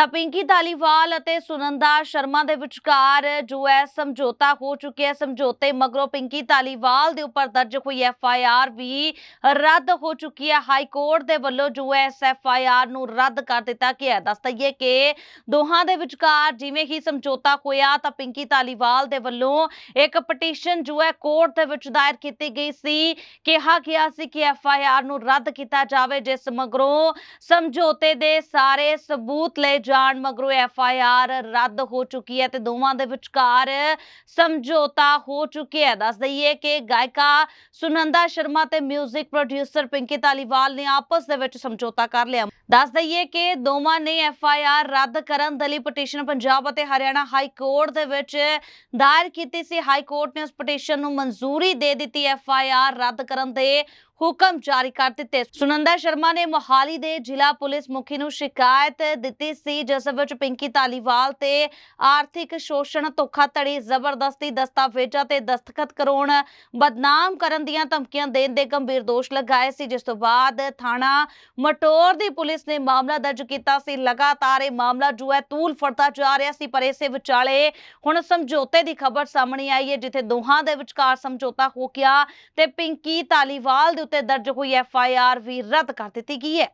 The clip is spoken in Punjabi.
ਤਾਂ ਪਿੰਕੀ ਧਾਲੀਵਾਲ ਅਤੇ ਸੁਨੰਦਾ ਸ਼ਰਮਾ ਦੇ ਵਿਚਕਾਰ ਜੋ ਹੈ ਸਮਝੌਤਾ ਹੋ ਚੁੱਕਿਆ ਸਮਝੌਤੇ ਮਗਰੋਂ ਪਿੰਕੀ ਧਾਲੀਵਾਲ ਦੇ ਉੱਪਰ ਦਰਜ ਹੋਈ ਐਫ ਆਈ ਆਰ ਵੀ ਰੱਦ ਹੋ ਚੁੱਕੀ ਹੈ। ਹਾਈ ਕੋਰਟ ਦੇ ਵੱਲੋਂ ਜੋ ਹੈ ਇਸ ਐਫ ਆਈ ਆਰ ਨੂੰ ਰੱਦ ਕਰ ਦਿੱਤਾ ਗਿਆ ਦੱਸ ਦਈਏ ਕਿ ਦੋਹਾਂ ਦੇ ਵਿਚਕਾਰ ਜਿਵੇਂ ਹੀ ਸਮਝੌਤਾ ਹੋਇਆ ਤਾਂ ਪਿੰਕੀ ਧਾਲੀਵਾਲ ਦੇ ਵੱਲੋਂ ਇੱਕ ਪਟੀਸ਼ਨ ਜੋ ਹੈ ਕੋਰਟ ਦੇ ਵਿੱਚ ਦਾਇਰ ਕੀਤੀ ਗਈ ਸੀ। ਕਿਹਾ ਗਿਆ ਸੀ ਕਿ ਐਫ ਆਈ ਆਰ ਨੂੰ ਰੱਦ ਕੀਤਾ ਜਾਵੇ। ਜਿਸ ਮਗਰੋਂ ਸਮਝੌਤੇ ਦੇ ਸਾਰੇ ਸਬੂਤ ਲਏ ਜਾਣ ਮਗਰੋਂ ਐਫ ਆਈ ਆਰ ਰੱਦ ਹੋ ਚੁੱਕੀ ਹੈ ਤੇ ਦੋਵਾਂ ਦੇ ਵਿਚਕਾਰ ਸਮਝੌਤਾ ਹੋ ਚੁੱਕਿਆ ਹੈ। ਦੱਸ ਦਈਏ ਕਿ ਗਾਇਕਾ ਸੁਨੰਦਾ ਸ਼ਰਮਾ ਤੇ 뮤직 ਪ੍ਰੋਡਿਊਸਰ ਪਿੰਕੀ ਧਾਲੀਵਾਲ ਨੇ ਆਪਸ ਦੇ ਵਿੱਚ ਸਮਝੌਤਾ ਕਰ ਲਿਆ। ਦੱਸ ਦਈਏ ਕਿ ਦੋਵਾਂ ਨੇ ਐਫ ਆਈ ਆਰ ਰੱਦ ਕਰਨ ਦੇ ਲਈ ਪਟੀਸ਼ਨ ਪੰਜਾਬ ਅਤੇ ਹਰਿਆਣਾ ਹਾਈ ਕੋਰਟ ਦੇ ਵਿੱਚ ਦਾਇਰ ਕੀਤੀ ਸੀ। ਹਾਈ ਕੋਰਟ ਨੇ ਉਸ ਪਟੀਸ਼ਨ ਨੂੰ ਮਨਜ਼ੂਰੀ ਦੇ ਦਿੱਤੀ। ਐਫ ਆਈ ਆਰ ਰੱਦ ਕਰਨ ਦੇ ਹੁਕਮ ਜਾਰੀ ਕਰ ਦਿੱਤੇ। ਸੁਨੰਦਾ ਸ਼ਰਮਾ ਨੇ ਮੋਹਾਲੀ ਦੇ ਜ਼ਿਲ੍ਹਾ ਪੁਲਿਸ ਮੁਖੀ ਨੂੰ ਸ਼ਿਕਾਇਤ ਦਿੱਤੀ ਸੀ, ਜਿਸ ਵਿੱਚ ਪਿੰਕੀ ਧਾਲੀਵਾਲ ਤੇ ਆਰਥਿਕ ਸ਼ੋਸ਼ਣ, ਧੋਖਾਧੜੀ, ਜ਼ਬਰਦਸਤੀ ਦਸਤਾਵੇਜ਼ਾਂ ਤੇ ਦਸਤਖਤ ਕਰਾਉਣ, ਬਦਨਾਮ ਕਰਨ ਦੀਆਂ ਧਮਕੀਆਂ ਦੇਣ ਦੇ ਗੰਭੀਰ ਦੋਸ਼ ਲਗਾਏ ਸੀ। ਜਿਸ ਤੋਂ ਬਾਅਦ ਥਾਣਾ ਮਟੋਰ ਦੀ ਪੁਲਿਸ ਨੇ ਮਾਮਲਾ ਦਰਜ ਕੀਤਾ ਸੀ। ਲਗਾਤਾਰ ਇਹ ਮਾਮਲਾ ਜੋ ਹੈ ਤੂਲ ਫੜਦਾ ਜਾ ਰਿਹਾ ਸੀ, ਪਰ ਇਸੇ ਵਿਚਾਲੇ ਹੁਣ ਸਮਝੌਤੇ ਦੀ ਖਬਰ ਸਾਹਮਣੇ ਆਈ ਹੈ, ਜਿੱਥੇ ਦੋਹਾਂ ਦੇ ਵਿਚਕਾਰ ਸਮਝੌਤਾ ਹੋ ਗਿਆ ਤੇ ਪਿੰਕੀ ਧਾਲੀਵਾਲ ਦੇ ਉੱਤੇ ਦਰਜ ਹੋਈ ਐਫ ਆਈ ਆਰ ਵੀ ਰੱਦ ਕਰ ਦਿੱਤੀ ਗਈ ਹੈ।